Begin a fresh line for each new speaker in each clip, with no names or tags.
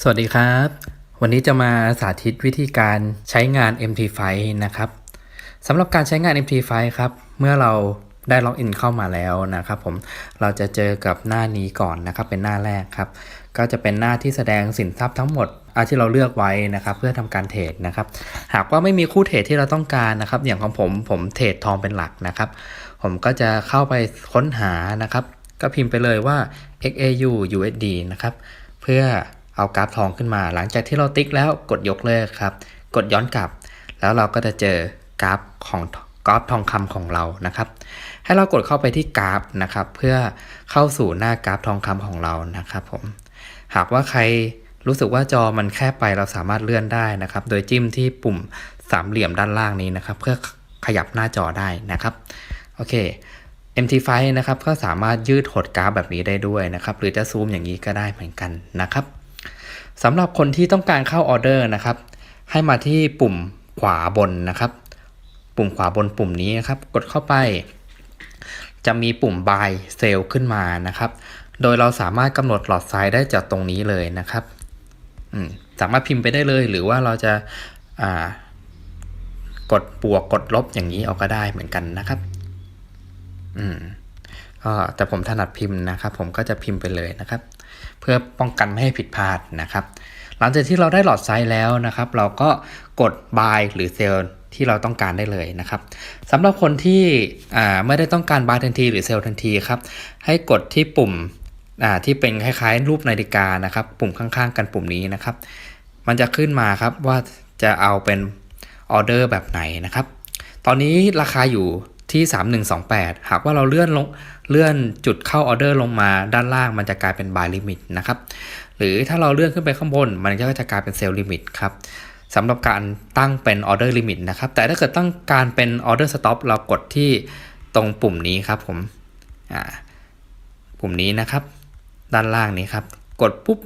สวัสดีครับ วันนี้จะมาสาธิตวิธีการใช้งาน MT5 นะครับสำหรับการใช้งาน MT5 ครับ เมื่อเราได้ล็อกอินเข้ามาแล้วนะครับผมเราจะเจอกับหน้านี้ก่อนนะครับ เป็นหน้าแรกครับ ก็จะเป็นหน้าที่แสดงสินทรัพย์ทั้งหมดอาที่เราเลือกไว้นะครับ เพื่อทำการเทรดนะครับ หากว่าไม่มีคู่เทรดที่เราต้องการนะครับ อย่างของผมผมเทรดทองเป็นหลักนะครับ ผมก็จะเข้าไปค้นหานะครับ ก็พิมพ์ไปเลยว่า XAU USD นะครับ เพื่อ เอากราฟทองขึ้นมา หลังจากที่เราติ๊กแล้วกดยกเลิกครับ กดย้อนกลับ แล้วเราก็จะเจอกราฟของกราฟทองคำของเรานะครับ ให้เรากดเข้าไปที่กราฟนะครับ เพื่อเข้าสู่หน้ากราฟทองคำของเรานะครับผมหากว่าใครรู้สึกว่าจอมันแคบไปเราสามารถเลื่อนได้นะครับ โดยจิ้มที่ปุ่มสามเหลี่ยมด้านล่างนี้นะครับ เพื่อขยับหน้าจอได้นะครับโอเค MT5 นะครับก็สามารถยืดหดกราฟแบบนี้ได้ด้วยนะครับ หรือจะซูมอย่างนี้ก็ได้เหมือนกันนะครับ สำหรับคนที่ต้องการเข้าออเดอร์นะครับ ให้มาที่ปุ่มขวาบนนะครับ ปุ่มขวาบนปุ่มนี้นะครับ กดเข้าไป จะมีปุ่ม buy sell ขึ้นมานะครับ โดยเราสามารถกำหนดหลอดไซด์ได้จากตรงนี้เลยนะครับสามารถพิมพ์ไปได้เลย หรือว่าเราจะากดบวกกดลบอย่างนี้เอาก็ได้เหมือนกันนะครับ อืม แต่ผมถนัดพิมพ์นะครับ ผมก็จะพิมพ์ไปเลยนะครับ เพื่อป้องกันไม่ให้ผิดพลาดนะครับ หลังจากที่เราได้หลอดไซส์แล้วนะครับ เราก็กด buy หรือ sell ที่เราต้องการได้เลยนะครับสำหรับคนที่ไม่ได้ต้องการ buy ทันทีหรือ sell ทันทีครับ ให้กดที่ปุ่มที่เป็นคล้ายๆ รูปนาฬิกานะครับ ปุ่มข้างๆ กันปุ่มนี้นะครับ มันจะขึ้นมาครับว่าจะเอาเป็นออเดอร์แบบไหนนะครับ ตอนนี้ราคาอยู่ ที่ 3128 หากว่าเราเลื่อนลงเลื่อนจุดเข้าออเดอร์ลงมาด้านล่างมันจะกลายเป็น buy limit นะครับหรือถ้าเราเลื่อนขึ้นไปข้างบน มันก็จะกลายเป็น sell limit ครับสำหรับการตั้งเป็น order limit นะครับแต่ถ้าเกิดต้องการเป็น order stop เรากดที่ตรงปุ่มนี้ครับผมปุ่มนี้นะครับ ด้านล่างนี้ครับ กดปุ๊บ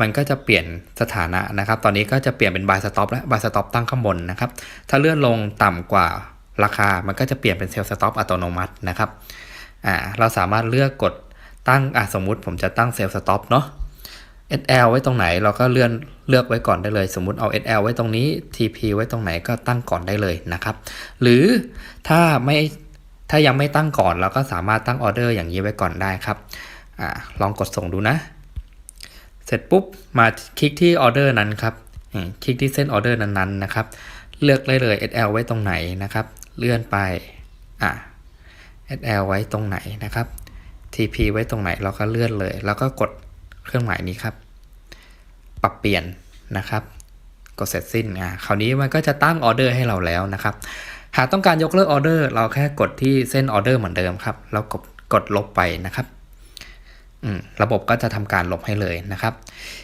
มันก็จะเปลี่ยนสถานะนะครับ ตอนนี้ก็จะเปลี่ยนเป็น buy stop แล้ว buy stop ตั้งข้างบนนะครับ ถ้าเลื่อนลงต่ำกว่า ราคามันก็จะเปลี่ยนเป็น sell stop อัตโนมัตินะครับอ่าเราสามารถเลือกกดตั้งอะสมมุติผมจะตั้ง sell stop เนาะ SL ไว้ตรงไหนเราก็เลื่อนเลือกไว้ก่อนได้เลย สมมุติเอา SL ไว้ตรงนี้ TP ไว้ตรงไหนก็ตั้งก่อนได้เลยนะครับ หรือถ้าไม่ถ้ายังไม่ตั้งก่อนเราก็สามารถตั้งออเดอร์อย่างนี้ไว้ก่อนได้ครับอลองกดส่งดูนะ เสร็จปุ๊บมาคลิกที่ออเดอร์นั้นครับคลิกที่เส้นออเดอร์นั้นๆนะครับ เลือกได้เลย SL ไว้ตรงไหนนะครับ เลื่อนไปอ่า SL ไว้ตรงไหนนะครับ TP ไว้ตรงไหนเราก็เลื่อนเลย แล้วก็กดเครื่องหมายนี้ครับ ปรับเปลี่ยนนะครับ กดเสร็จสิ้นอ่าคราวนี้มันก็จะตั้งออเดอร์ให้เราแล้วนะครับ หากต้องการยกเลิกออเดอร์เราแค่กดที่เส้นออเดอร์เหมือนเดิมครับ แล้วกดกดลบไปนะครับอืมระบบก็จะทำการลบให้เลยนะครับ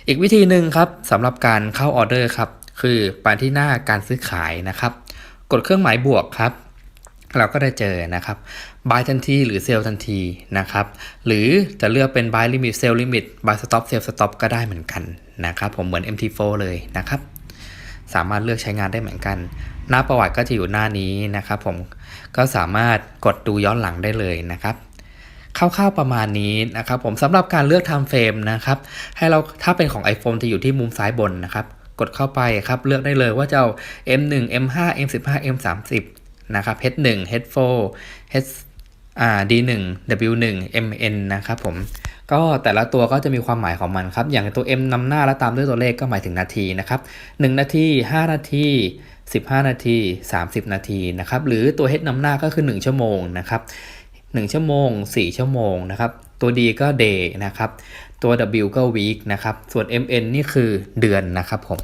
อีกวิธีหนึ่งครับสำหรับการเข้าออเดอร์ครับ คือไปที่หน้าการซื้อขายนะครับ กดเครื่องหมายบวกครับ เราก็ได้เจอนะครับ buy ทันทีหรือ sell ทันทีนะครับ หรือจะเลือกเป็น buy limit sell limit buy stop sell stop ก็ได้เหมือนกันนะครับผมเหมือน MT4 เลยนะครับสามารถเลือกใช้งานได้เหมือนกัน หน้าประวัติก็จะอยู่หน้านี้นะครับผมก็สามารถกดดูย้อนหลังได้เลยนะครับคร่าวๆประมาณนี้นะครับผมสำหรับการเลือก time frame นะครับ ให้เราถ้าเป็นของ iPhone จะอยู่ที่มุมซ้ายบนนะครับ กดเข้าไปครับเลือกได้เลยว่าจะเอา M1 M5 M15 M30 นะครับ H1 H4 H อ่า D1 W1 MN นะครับผมก็แต่ละตัวก็จะมีความหมายของมันครับ อย่างตัว M นำหน้าแล้วตามด้วยตัวเลขก็หมายถึงนาทีนะครับ1นาที 5 นาที 15 นาที 30 นาทีนะครับ หรือตัว H นำหน้าก็คือ 1 ชั่วโมงนะครับ1ชั่วโมง 4 ชั่วโมงนะครับ ตัว D ก็ day นะครับ ตัว W ก็ week นะครับ ส่วน MN นี่คือเดือนนะครับผม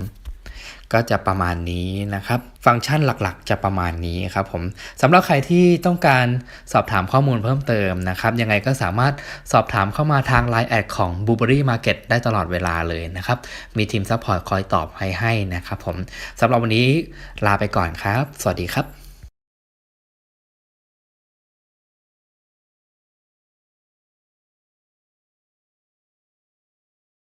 ก็จะประมาณนี้นะครับ ฟังก์ชันหลักๆ จะประมาณนี้ครับผมสำหรับใครที่ต้องการสอบถามข้อมูลเพิ่มเติมนะครับ ยังไงก็สามารถสอบถามเข้ามาทาง Line แอดของ b u b e r y Market ได้ตลอดเวลาเลยนะครับ มีทีมซัพพอร์ตคอยตอบให้ให้นะครับผมสำหรับวันนี้ลาไปก่อนครับ สวัสดีครับ